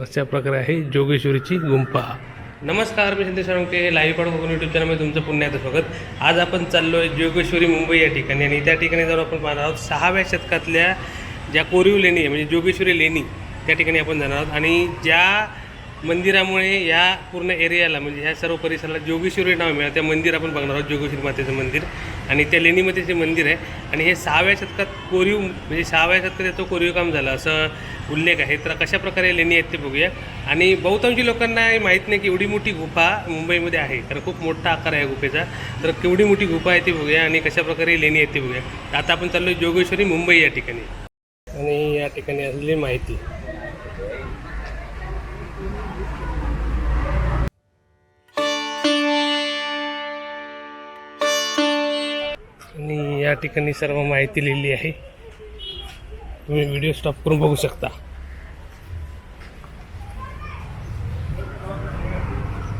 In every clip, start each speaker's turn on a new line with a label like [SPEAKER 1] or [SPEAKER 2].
[SPEAKER 1] अशा प्रकारे आहे जोगेश्वरीची गुंफा नमस्कार मी संदेश साळुंके लाईव्ह पाड कोकण यूट्यूब चॅनलमध्ये तुमचं पुन्हा एकदा स्वागत. आज आपण चाललो आहे जोगेश्वरी मुंबई या ठिकाणी आणि त्या ठिकाणी जाऊन आपण पाहणार आहोत सहाव्या शतकातल्या ज्या कोरीव लेणी आहे म्हणजे जोगेश्वरी लेणी त्या ठिकाणी आपण जाणार आहोत. आणि ज्या मंदिरामुळे या पूर्ण एरियाला म्हणजे ह्या सर्व परिसराला जोगेश्वरी नाव मिळालं त्या मंदिर आपण बघणार आहोत जोगेश्वरी मातेचं मंदिर. आणि त्या लेणीमध्ये जे मंदिर आहे आणि हे सहाव्या शतकात कोरीव म्हणजे सहाव्या शतकात याचं कोरीव काम झालं. असं उल्लेख आहे. तर कशा प्रकारे लेणी आहेत ते बघूया. आणि बहुतांशी लोकांना हे माहीत नाही की एवढी मोठी गुफा मुंबईमध्ये आहे. कारण खूप मोठा आकार आहे गुफेचा. तर केवढी मोठी गुफा आहे ती बघूया आणि कशा प्रकारे लेणी आहेत ते बघूया. आता आपण चाललो जोगेश्वरी मुंबई या ठिकाणी. आणि या ठिकाणी असलेली माहिती. या ठिकाणी सर्व माहिती लिहिली आहे. तुम्ही व्हिडिओ स्टॉप करून बघू शकता.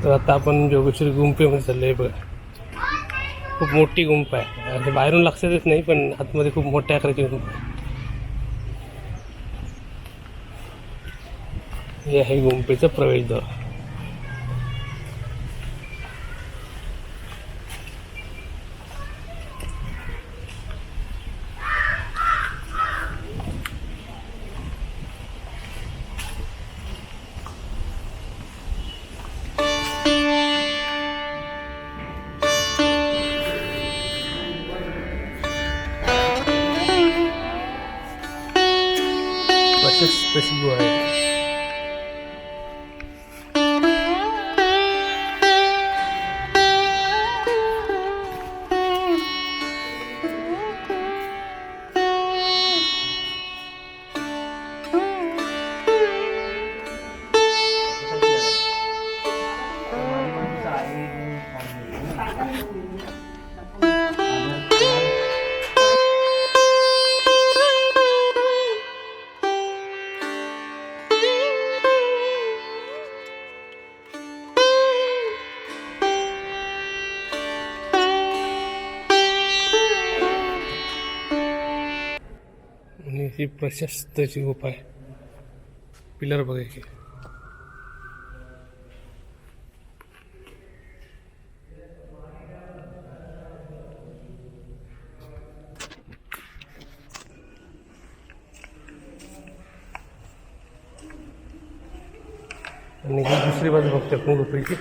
[SPEAKER 1] तर आता आपण जोगेश्वरी गुंफेमध्ये चाललो आहे बघा. खूप मोठी गुंफा आहे. बाहेरून लक्षात येत नाही पण आतमध्ये खूप मोठ्या आकाराची गुंफ आहे. हे आहे गुंफेचं प्रवेशद्वार. ही प्रशस्त गुफा आहे. पिलर बघायची आणि ही दुसरी बाजू बघते आपण गुफेची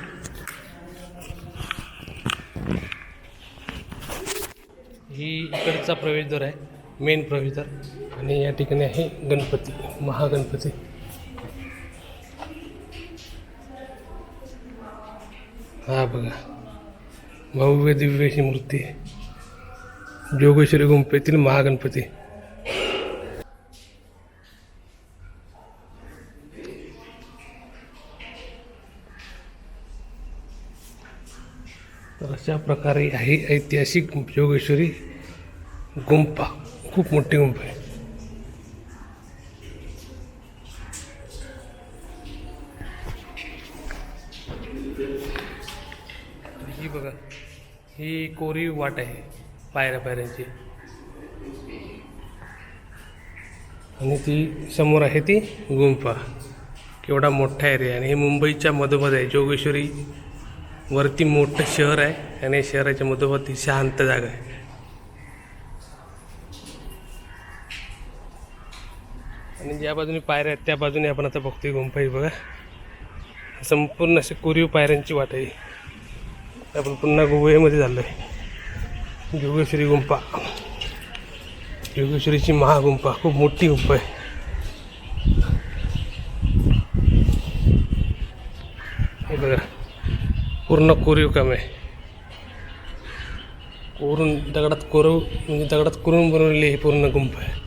[SPEAKER 1] ही इकडचा प्रवेशद्वार आहे मेन प्रवेशद्वार आणि या ठिकाणी आहे गणपती महागणपती. हा बघा भव्य दिव्याची मूर्ती जोगेश्वरी गुंफेतील महागणपती. तर अशा प्रकारे आहे ऐतिहासिक जोगेश्वरी गुंफा खूप मोठी गुंफा आहे. ही कोरी वाट आहे पायऱ्या पायऱ्यांची. आणि ती समोर आहे ती गुंफा. केवढा मोठा एरिया आणि हे मुंबईच्या मधोमध आहे. जोगेश्वरी वरती मोठं शहर आहे आणि शहराच्या मधोमध ती शांत जागा आहे. आणि ज्या बाजूने पायऱ्या आहेत त्या बाजूने आपण आता बघतोय गुंफा ही बघा. संपूर्ण असे कोरीव पायऱ्यांची वाट आहे. आपण पुन्हा गुहेमध्ये झालो आहे जोगेश्वरी गुंफा जोगेश्वरीची महागुंफा खूप मोठी गुंफा आहे. हे बघा पूर्ण कोरीव काम आहे. कोरून दगडात कोरव म्हणजे दगडात कोरून बनवलेली ही पूर्ण गुंफा आहे.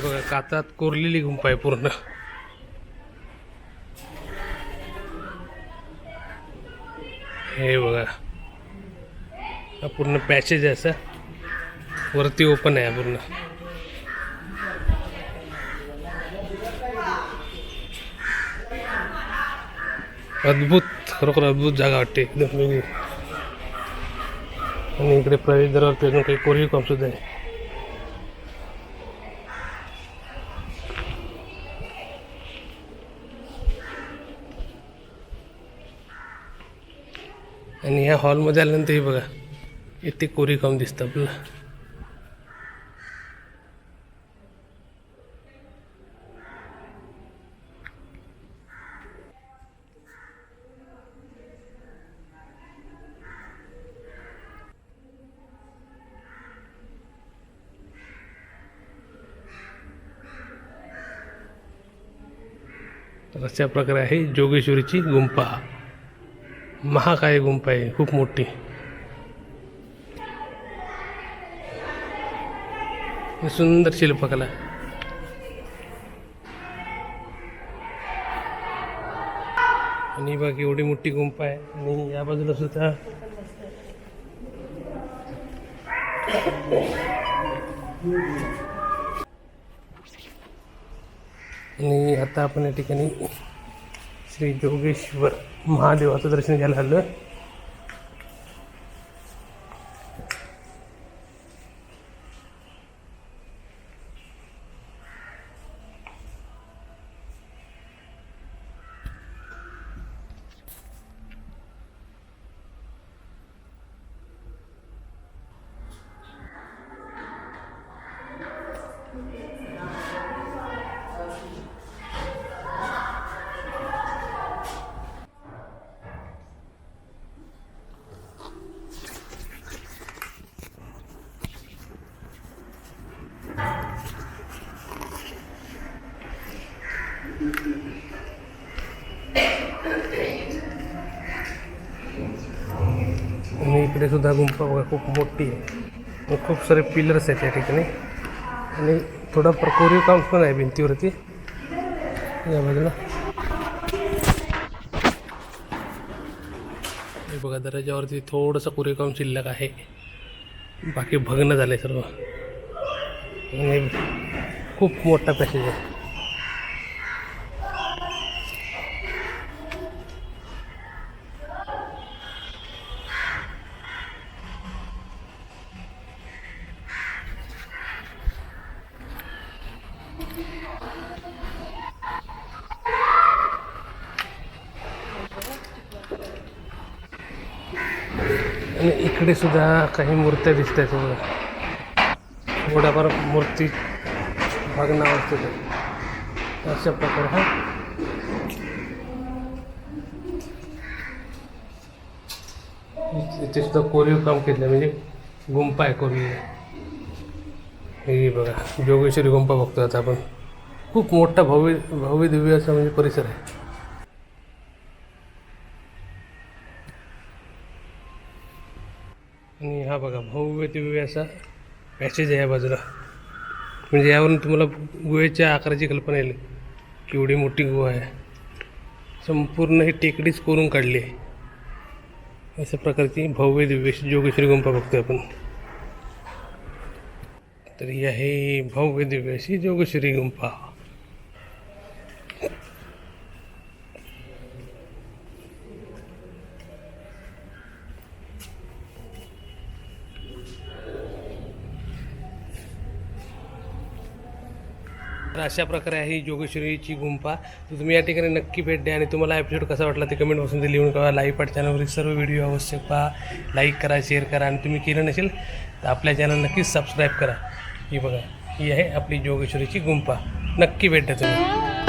[SPEAKER 1] हे बघा कातात कोरलेली गुंफा आहे पूर्ण. हे बघा. हा पूर्ण पॅचेज आहे असं. वरती ओपन आहे पूर्ण. अद्भुत खरोखर अद्भुत जागा वाटते. एकदम वेगळी. आणि इकडे प्रवेशद्वारावरती अजून काही कोरीव काम सुद्धा आहे. आणि ह्या हॉलमध्ये आल्यानंतर हे बघा इथे कोरीव काम दिसतं आपल्याला. तर अशा प्रकारे आहे जोगेश्वरीची गुंफा महाकाय गुंफा आहे खूप मोठी. सुंदर शिल्पकला. आणि बघ एवढी मोठी गुंफा आहे. आणि या बाजूला सुद्धा आणि आता आपण या ठिकाणी श्री जोगेश्वर महादेवाचं दर्शन घ्यायला आलं आणि इकडे सुद्धा गुंफा बघा खूप मोठी आहे. खूप सारे पिलर्स आहेत या ठिकाणी. आणि थोडं प्रकोरीव काम पण आहे भिंतीवरती. या बाजूला. हे बघा दरवाजावरती थोडंसं कोरीव काम शिल्लक आहे. बाकी भग्न झालं आहे सर्व. आणि खूप मोठा पॅसेज आहे. आणि इकडे सुद्धा काही मूर्त्या दिसत आहेत बघा. थोडाफार मूर्ती भग्नावस्थेत आहेत अशा प्रकारे हा. इथे सुद्धा कोरीव काम केलं म्हणजे गुंपा आहे कोरीव. हे बघा जोगेश्वरी गुंपा बघतो आता आपण. खूप मोठा भव्य भव्य दिव्य असा म्हणजे परिसर आहे आणि हा बघा भव्य दिव्य असा पॅसेज आहे या बाजूला. म्हणजे यावरून तुम्हाला गुहेच्या आकाराची कल्पना येईल. केवढी मोठी गुहा आहे. संपूर्ण ही टेकडीच कोरून काढली आहे. अशा प्रकारची भव्य दिव्य जोगेश्वरी गुंफा बघतोय आपण. तर ही आहे भव्य दिव्य अशी जोगेश्वरी गुंफा. तर अशा प्रकारे आहे जोगेश्वरीची गुंफा. तर तुम्ही या ठिकाणी नक्की भेट द्या आणि तुम्हाला एपिसोड कसा वाटला ते कमेंट बॉक्समध्ये लिहून कळवा. लाईव्ह पाठ चॅनलवरील सर्व व्हिडिओ आवश्यक पहा. लाईक करा शेअर करा आणि तुम्ही केलं नसेल तर आपल्या चॅनल नक्कीच सबस्क्राईब करा. ही बघा ही आहे आपली जोगेश्वरीची गुंफा. नक्की भेट द्या तुम्ही.